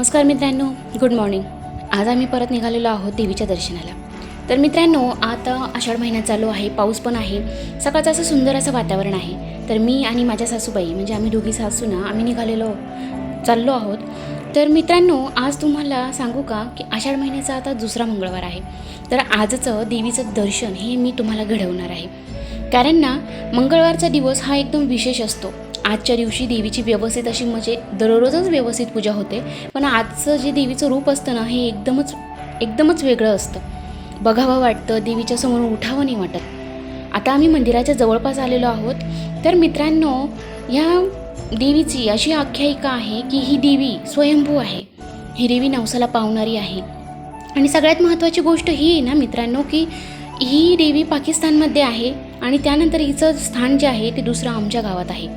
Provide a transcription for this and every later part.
नमस्कार मित्रांनो good morning आज आम्ही परत निघालेलो आहोत देवीच्या दर्शनाला. तर मित्रांनो आता आषाढ महिना चालू आहे पाऊस पण आहे. सकाळचं असं सुंदर असं वातावरण आहे. तर मी आणि माझ्या सासूबाई म्हणजे आम्ही दोघी सासू ना आम्ही निघालेलो चाललो आहोत. तर मित्रांनो आज तुम्हाला सांगू का की आषाढ महिन्याचा आता दुसरा मंगळवार आहे. तर आजचं देवीचं दर्शन हे मी तुम्हाला घडवणार आहे. कारण ना मंगळवारचा दिवस हा एकदम विशेष असतो. आजच्या दिवशी देवीची व्यवस्थित अशी म्हणजे दररोजच व्यवस्थित पूजा होते. पण आजचं जे देवीचं रूप असतं ना हे एकदमच एकदमच वेगळं असतं. बघावं वाटतं देवीच्या समोर उठावं नाही वाटत. आता आम्ही मंदिराच्या जवळपास आलेलो आहोत. तर मित्रांनो ह्या देवीची अशी आख्यायिका आहे की ही देवी स्वयंभू आहे. ही देवी नवसाला पावणारी आहे. आणि सगळ्यात महत्त्वाची गोष्ट ही आहे ना मित्रांनो की ही देवी पाकिस्तानमध्ये आहे आणि त्यानंतर हिचं स्थान जे आहे ते दुसरं आमच्या गावात आहे.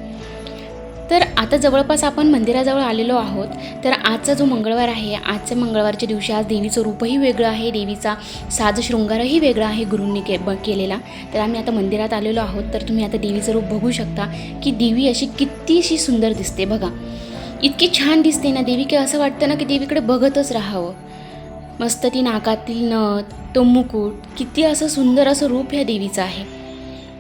तर आता जवळपास आपण मंदिराजवळ आलेलो आहोत. तर आजचा जो मंगळवार आहे आजच्या मंगळवारच्या दिवशी आज देवीचं रूपही वेगळं आहे देवीचा साज शृंगारही वेगळा आहे गुरूंनी के ब केलेला. तर आम्ही आता मंदिरात आलेलो आहोत. तर तुम्ही आता देवीचं रूप बघू शकता की देवी अशी कितीशी सुंदर दिसते बघा. इतकी छान दिसते ना देवी की असं वाटतं ना की देवीकडे बघतच राहावं. मस्त ती नाकातील नथ तो मुकुट किती असं सुंदर असं रूप ह्या देवीचं आहे.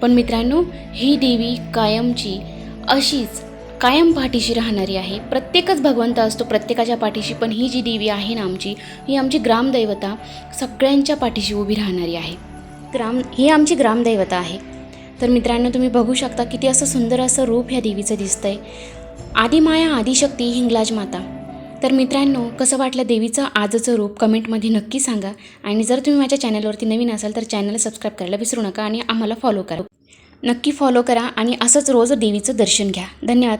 पण मित्रांनो ही देवी कायमची अशीच कायम पाठीशी राहणारी आहे. प्रत्येकच भगवंत असतो प्रत्येकाच्या पाठीशी. पण ही जी देवी आहे ना आमची ही आमची ग्रामदैवता सगळ्यांच्या पाठीशी उभी राहणारी आहे. ग्राम ही आमची ग्रामदैवता आहे. तर मित्रांनो तुम्ही बघू शकता किती असं सुंदर असं रूप ह्या देवीचं दिसतंय. आदिमाया आदिशक्ती हिंगलाज माता. तर मित्रांनो कसं वाटलं देवीचं आजचं रूप? कमेंटमध्ये नक्की सांगा. आणि जर तुम्ही माझ्या चॅनलवरती नवीन असाल तर चॅनल सबस्क्राईब करायला विसरू नका आणि आम्हाला फॉलो करा. नक्की फॉलो करा आणि असंच रोज देवीचं दर्शन घ्या. धन्यवाद.